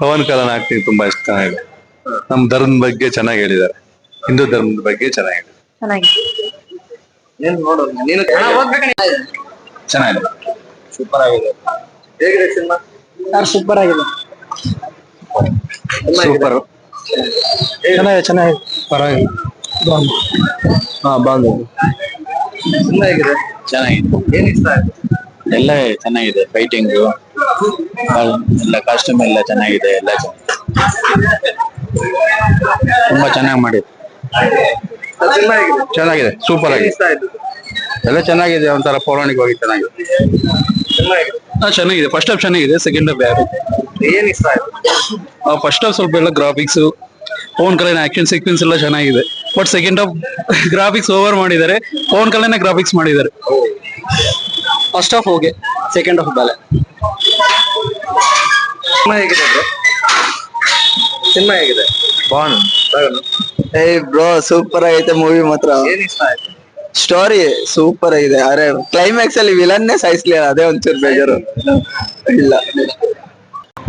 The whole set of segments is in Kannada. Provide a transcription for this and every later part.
ಪವನ್ ಕಲ್ಯಾಣ್ ಆಕ್ಟಿಂಗ್ ತುಂಬಾ ಇಷ್ಟ ಆಗಿದೆ ನಮ್ ಧರ್ಮದ ಬಗ್ಗೆ ಚೆನ್ನಾಗಿ ಹೇಳಿದ್ದಾರೆ. ಹಿಂದೂ ಧರ್ಮದ ಬಗ್ಗೆ ಚೆನ್ನಾಗಿ ಹೇಳಿದ್ದಾರೆ. ಚೆನ್ನಾಗಿದೆ. ನೀನು ನೋಡೋದು ನೀನು ಚೆನ್ನಾಗಿದೆ ಸೂಪರ್ ಆಗಿದೆ ಹೇಗಿದೆ ಸಿನಿಮಾ? ಸೂಪರ್ ಆಗಿದೆ ಸೂಪರ್. ಚೆನ್ನಾಗಿದೆ ಚೆನ್ನಾಗಿದೆ. ಪರವಾಗಿಲ್ಲ. ಹಾ ಬಾಂಧವ್ ಸಿನಿಮಾ ಹೇಗಿದೆ? ಚೆನ್ನಾಗಿದೆ. ಏನ್ ಇಷ್ಟ ಆಯ್ತು? ಎಲ್ಲ ಚೆನ್ನಾಗಿದೆ ಫೈಟಿಂಗ್ ಎಲ್ಲ ಕಾಸ್ಟ್ಯೂಮ್ ಎಲ್ಲ ಚೆನ್ನಾಗಿದೆ ಎಲ್ಲ. ತುಂಬಾ ಚೆನ್ನಾಗಿ ಮಾಡಿದೆ ಚೆನ್ನಾಗಿದೆ ಸೂಪರ್ ಆಗಿ ಆಗಿದೆ. ಎಲ್ಲ ಚೆನ್ನಾಗಿದೆ ಒಂಥರ ಪೌರಾಣಿಕವಾಗಿ ಚೆನ್ನಾಗಿದೆ. ಹಾ ಚೆನ್ನಾಗಿದೆ ಫಸ್ಟ್ ಆಫ್ ಚೆನ್ನಾಗಿದೆ ಸೆಕೆಂಡ್ ಆಫ್ ಯಾರು ಏನ್ ಇಷ್ಟ ಆಯ್ತು? ಫಸ್ಟ್ ಆಫ್ ಸ್ವಲ್ಪ ಎಲ್ಲ ಗ್ರಾಫಿಕ್ಸ್ ಫೋನ್ ಕಲೆನ ಆಕ್ಷನ್ ಸೀಕ್ವೆನ್ಸ್ ಎಲ್ಲ ಚೆನ್ನಾಗಿದೆ. But second half graphics over ಮಾಡಿದ್ದಾರೆ ಫೋನ್ ಕಲೆನ ಗ್ರಾಫಿಕ್ಸ್ ಮಾಡಿದ್ದಾರೆ. ಫಸ್ಟ್ ಆಫ್ ಹೋಗಿ ಸೆಕೆಂಡ್ ಆಫ್ ಬೇಲೆ. ಸಿನಿಮಾ ಹೇಗಿದೆ ಬ್ರೋ? ಸಿನಿಮಾ ಹೇಗಿದೆ? ಬಾನ್. ಏಯ್ ಬ್ರೋ ಸೂಪರ್ ಆಗೈತೆ ಮೂವಿ ಮಾತ್ರ. ಏನ್ ಇಷ್ಟ ಆಯ್ತು? ಸ್ಟೋರಿ ಸೂಪರ್ ಆಗಿದೆ. ಅರೆ ಕ್ಲೈಮ್ಯಾಕ್ಸ್ ಅಲ್ಲಿ ವಿಲನ್ನೇ ಸಾಯಿಸ್ಲಿಲ್ಲ. ಅದೇ ಒಂಚೂರು ಬೇಜಾರು. ಇಲ್ಲ.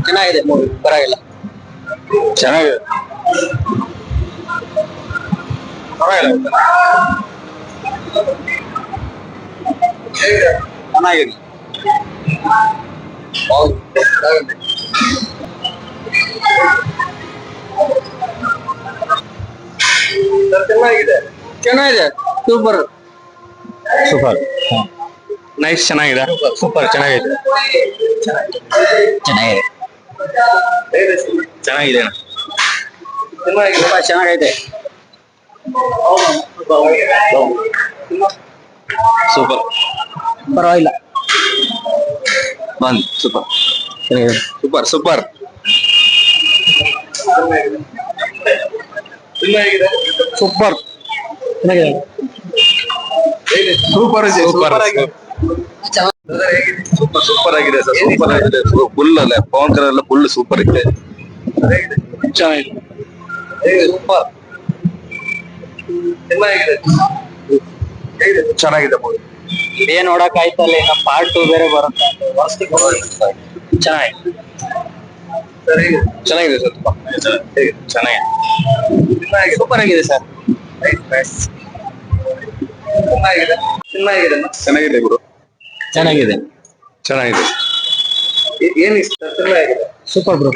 ಚೆನ್ನಾಗಿದೆ ಮೂವಿ ಪರವಾಗಿಲ್ಲ. ಚೆನ್ನಾಗಿದೆ. ಚೆನ್ನಾಗಿದೆ. ಸಿನಿಮಾ ಹೇಗಿದೆ ಚೆನ್ನಾಗಿದೆ. ಸೂಪರ್ ಸೂಪರ್ ನೈಸ್ ಚೆನ್ನಾಗಿದೆ. ಸೂಪರ್ ಚೆನ್ನಾಗಿದೆ. ಚೆನ್ನಾಗಿದೆ. ಚೆನ್ನಾಗಿದೆ. ಚೆನ್ನಾಗೈತೆ. ಸೂಪರ್ ಪರವಾಗಿಲ್ಲ. ಬಂದ್ ಸೂಪರ್ ಸೂಪರ್ ಸೂಪರ್ ಸಿನಿಮಾ ಹೇಗಿದೆ ಸೂಪರ್ ಚೆನ್ನಾಗಿದೆ ಹೇಗಿದೆ ಸೂಪರ್ ಇದೆ ಸೂಪರ್ ಸೂಪರ್ ಸೂಪರ್ ಆಗಿದೆ ಸರ್ ಸೂಪರ್ ಆಗಿದೆ ಫುಲ್ ಅಲ್ಲ ಪವನ್ ಕಲ್ಯಾಣ್ ಎಲ್ಲ ಫುಲ್ ಸೂಪರ್ ಇದೆ ಚೆನ್ನಾಗಿದೆ ಹೇಗಿದೆ ಸೂಪರ್ ಸಿನಿಮಾ ಹೇಗಿದೆ ಹೇಗಿದೆ ಚೆನ್ನಾಗಿದೆ ಏನ್ ನೋಡಕ್ ಆಯ್ತಲ್ಲ ಇನ್ನ ಪಾರ್ಟ್ ಟೂ ಬೇರೆ ಬರುತ್ತೆ ಚೆನ್ನಾಗಿ. ಚೆನ್ನಾಗಿದೆ ಸರ್ ಚೆನ್ನಾಗಿ ಚೆನ್ನಾಗಿದೆ. ಸೂಪರ್ ಆಗಿದೆ ಸರ್. ಚೆನ್ನಾಗಿದೆ. ಚೆನ್ನಾಗಿದೆ ಗುರು. ಚೆನ್ನಾಗಿದೆ. ಚೆನ್ನಾಗಿದೆ. ಏನಿಸ್ತಾ ಏನ್ ಸೂಪರ್ ಬ್ರೋ